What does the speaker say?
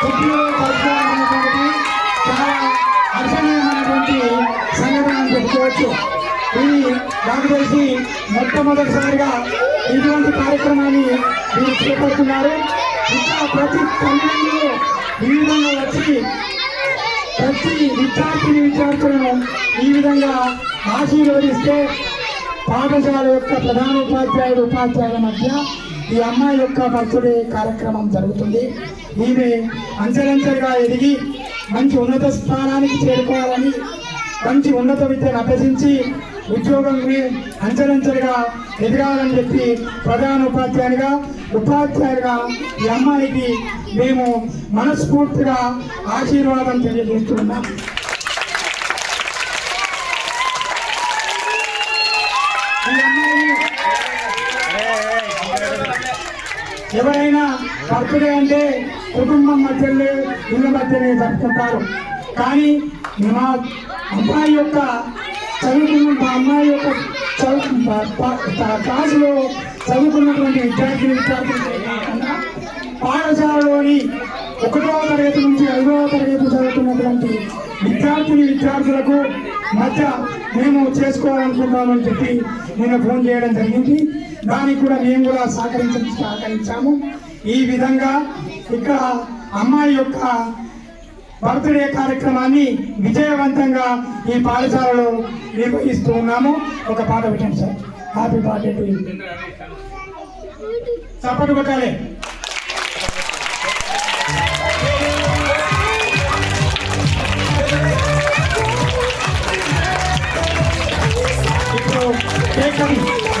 పుట్టినరోజు జరుపుకోవడం చాలా హర్షణీయమైనటువంటి సంఘటన చెప్పుకోవచ్చు ఇది నాకు తెలిసి మొట్టమొదటిసారిగా ఇటువంటి కార్యక్రమాన్ని మీరు చేపడుతున్నారు ఇంకా ప్రతి తల్లిదండ్రులు ఈ విధంగా వచ్చి ప్రతి విద్యార్థిని విద్యార్థులను ఈ విధంగా ఆశీర్వదిస్తే పాఠశాల యొక్క ప్రధాన ఉపాధ్యాయుడు ఉపాధ్యాయుల మధ్య ఈ అమ్మాయి యొక్క బర్త్డే కార్యక్రమం జరుగుతుంది. ఈమె అంచెలంచెలుగా ఎదిగి మంచి ఉన్నత స్థానానికి చేరుకోవాలని మంచి ఉన్నత విద్యను అభ్యసించి ఉద్యోగం అంచెలంచెలుగా ఎదగాలని చెప్పి ప్రధాన ఉపాధ్యాయునిగా ఉపాధ్యాయులుగా ఈ అమ్మాయికి మేము మనస్ఫూర్తిగా ఆశీర్వాదం తెలియజేస్తున్నాం ఈ అమ్మాయి ఎవరైనా బర్త్డే అంటే కుటుంబం మధ్యలో ఇళ్ళ మధ్యనే జరుపుకుంటారు. కానీ మా అమ్మాయి యొక్క చదువుకున్న మా అమ్మాయి యొక్క క్లాసులో చదువుకున్నటువంటి విద్యార్థి విద్యార్థులు పాఠశాలలోని ఒకటవ తరగతి నుంచి ఐదవ తరగతి చదువుతున్నటువంటి విద్యార్థిని విద్యార్థులకు మధ్య మేము చేసుకోవాలనుకుంటామని చెప్పి నేను ఫోన్ చేయడం జరిగింది. దానికి కూడా మేము కూడా సహకరించ సహకరించాము. ఈ విధంగా ఇక్కడ అమ్మాయి యొక్క బర్త్డే కార్యక్రమాన్ని విజయవంతంగా ఈ పాఠశాలలో నిర్వహిస్తూ ఉన్నాము. ఒక పాట పెట్టండి సార్. హ్యాపీ బర్త్డే టు చప్పటి కొట్టాలి. Déjame.